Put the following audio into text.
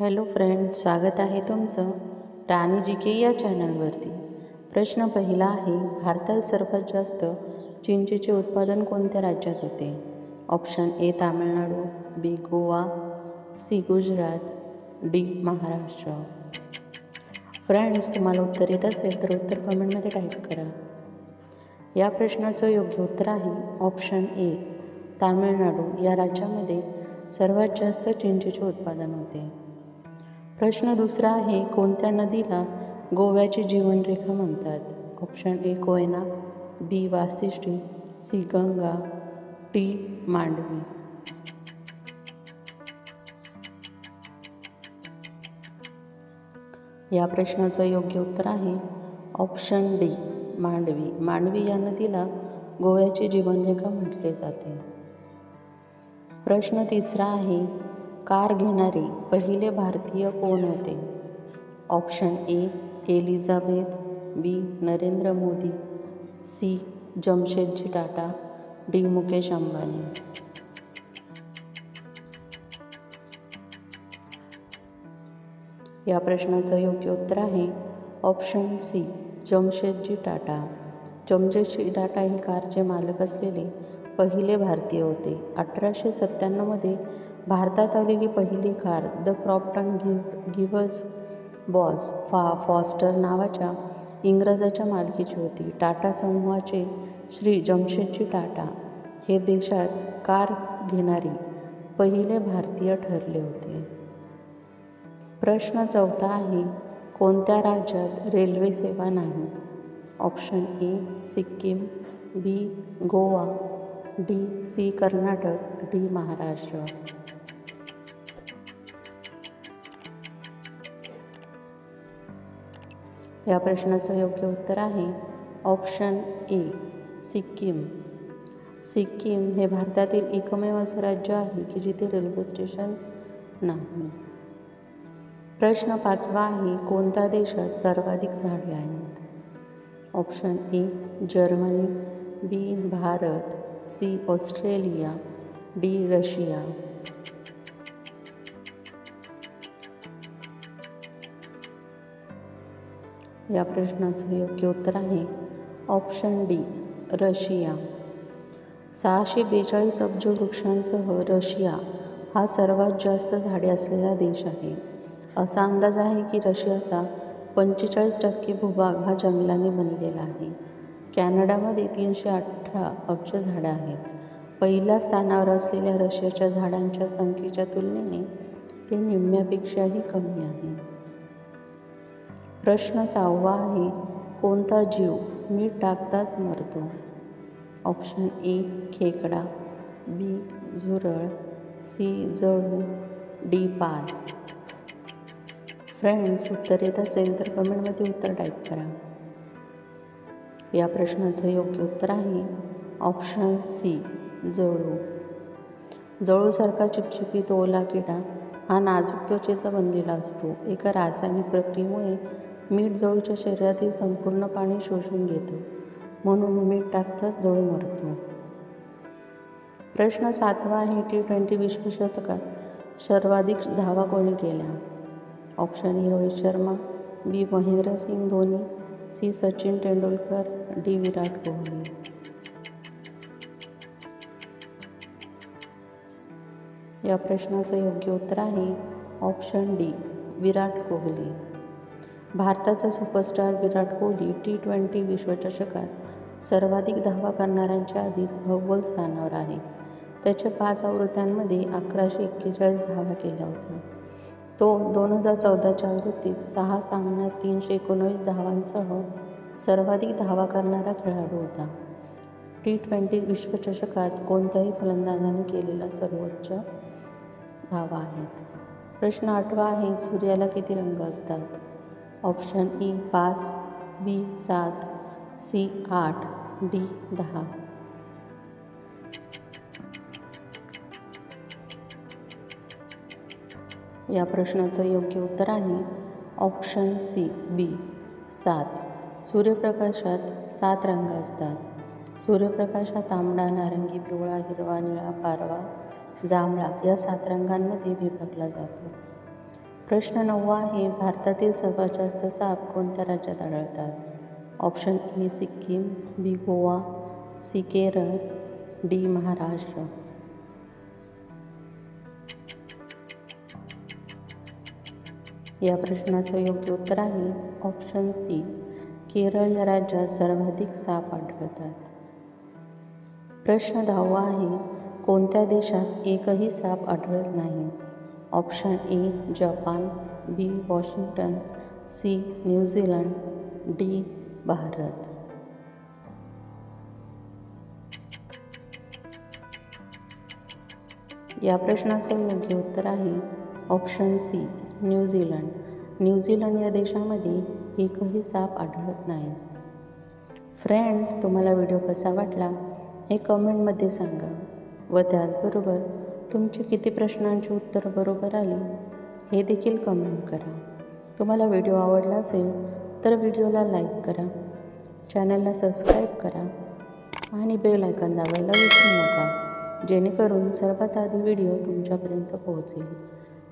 Hello friends स्वागत आहे तुमचं राणी जी के या चॅनलवरती. प्रश्न पहिला आहे भारतात सर्वात जास्त चिंचेचे उत्पादन कोणत्या राज्यात होते? Option A Tamil Nadu B Goa C Gujarat D Maharashtra. Friends तुम्हाला उत्तर येत असेल तर उत्तर कमेंटमध्ये टाईप करा. या प्रश्नाचं योग्य उत्तर आहे ऑप्शन ए तामिळनाडू. या राज्यामध्ये सर्वात जास्त चिंचेचे उत्पादन होते. प्रश्न दुसरा आहे कोणत्या नदीला गोव्याची जीवनरेखा म्हणतात? Option A Koyna. B Vashishti. C Ganga. D Mandovi. या प्रश्नाचं योग्य उत्तर आहे ऑप्शन डी मांडवी. मांडवी या नदीला गोव्याची जीवनरेखा म्हटले जाते. प्रश्न तिसरा आहे कार घेणारे पहिले भारतीय कोण होते? Option A Elizabeth B Narendra Modi C Jamshedji Tata D Mukesh Ambani. या प्रश्नाचं योग्य उत्तर आहे ऑप्शन सी जमशेदजी टाटा. जमशेदजी टाटा हे कारचे मालक असलेले पहिले भारतीय होते. अठराशे सत्त्याण्णवमध्ये भारतात आलेली पहिली कार द क्रॉप्टन गिव गिवज बॉस फा फॉस्टर नावाच्या इंग्रजाच्या मालकीची होती. टाटा समूहाचे श्री जमशेदजी टाटा हे देशात कार घेणारी पहिले भारतीय ठरले होते. प्रश्न चौथा आहे कोणत्या राज्यात रेल्वे सेवा नाही? Option A Sikkim B Goa. D C Karnataka D Maharashtra. या प्रश्नाचं योग्य उत्तर आहे ऑप्शन ए सिक्कीम. सिक्कीम हे भारतातील एकमेव असं राज्य आहे की जिथे रेल्वे स्टेशन नाही. प्रश्न पाचवा आहे कोणत्या देशात सर्वाधिक झाडे आहेत? Option A Germany B Bharat. C Australia D Russia. या प्रश्नाचं योग्य उत्तर आहे. Option D Russia. सहाशे बेचाळीस अब्ज वृक्षांसह रशिया हा सर्वात जास्त झाडे असलेला देश आहे. असा अंदाज आहे की रशियाचा पंचेचाळीस टक्के भूभाग हा जंगलाने बनलेला आहे. कॅनडामध्ये तीनशे अठरा अब्ज झाडं आहेत. पहिल्या स्थानावर असलेल्या रशियाच्या झाडांच्या संख्येच्या तुलनेने ते निम्म्यापेक्षाही कमी आहे. प्रश्न सहावा आहे कोणता जीव मीठ टाकताच मरतो? ऑप्शन ए खेकडा बी झुरळ सी जळू डी पाय फ्रेंड्स उत्तर येत असेल तर कमेंटमध्ये उत्तर टाईप करा. या प्रश्नाचं योग्य उत्तर आहे. Option C जळू. जळूसारखा चिपचिपीत ओला किडा हा नाजूक त्वचेचा बनलेला असतो. एका रासायनिक प्रक्रियेमुळे मीठ जळूच्या शरीरातील संपूर्ण पाणी शोषून घेतं. म्हणून मीठ टाकताच जळू मरतो. प्रश्न सातवा आहे टी ट्वेंटी विश्वशतकात सर्वाधिक धावा कोणी केल्या? Option A Rohit Sharma B Mahendra Singh Dhoni C Sachin Tendulkar D Virat Kohli. या प्रश्नाचं योग्य उत्तर आहे ऑप्शन डी विराट कोहली. भारताचा superstar Virat Kohli T twenty विश्वचषकात सर्वाधिक धावा करणाऱ्यांच्या आधीत अव्वल स्थानावर आहे. त्याच्या पाच आवृत्त्यांमध्ये अकराशे एक्केचाळीस धावा केल्या होत्या. तो दोन हजार चौदाच्या आवृत्तीत सहा सामन्यात तीनशे एकोणवीस धावांसह सर्वाधिक धावा करणारा खेळाडू होता. टी ट्वेंटी विश्वचषकात कोणत्याही फलंदाजाने केलेला सर्वोच्च धावा आहेत. प्रश्न आठवा आहे सूर्याला किती रंग असतात? ऑप्शन ई e पाच बी सात सी आठ डी दहा. या प्रश्नाचं योग्य उत्तर आहे. ऑप्शन सी बी सात. सूर्यप्रकाशात सात रंग असतात. सूर्यप्रकाशात तांबडा नारंगी पिवळा हिरवा निळा पारवा जांभळा या सात रंगांमध्ये विभागला जातो. प्रश्न नववा आहे भारतातील सर्वात जास्त साप कोणत्या राज्यात आढळतात? Option A Sikkim B Goa C Kerala D Maharashtra. या प्रश्नाचं योग्य उत्तर आहे ऑप्शन सी केरळ या राज्यात सर्वाधिक साप आढळतात. प्रश्न दहावा आहे कोणत्या देशात एकही साप आढळत नाही? Option A Japan B Washington C New Zealand D Bharat. या प्रश्नाचं योग्य उत्तर आहे ऑप्शन सी न्यूझीलंड न्यूझीलंड या देशामध्ये एकही साप आढळत नाही. फ्रेंड्स तुम्हाला व्हिडिओ कसा वाटला हे कमेंटमध्ये सांगा. व त्याचबरोबर तुमची किती प्रश्नांची उत्तरं बरोबर आली हे देखील कमेंट करा. तुम्हाला व्हिडिओ आवडला असेल तर व्हिडिओला लाईक करा. चॅनलला सबस्क्राईब करा. आणि बेल आयकॉन दाबायला विसरू नका. जेणेकरून सर्वात आधी व्हिडिओ तुमच्यापर्यंत पोहोचेल.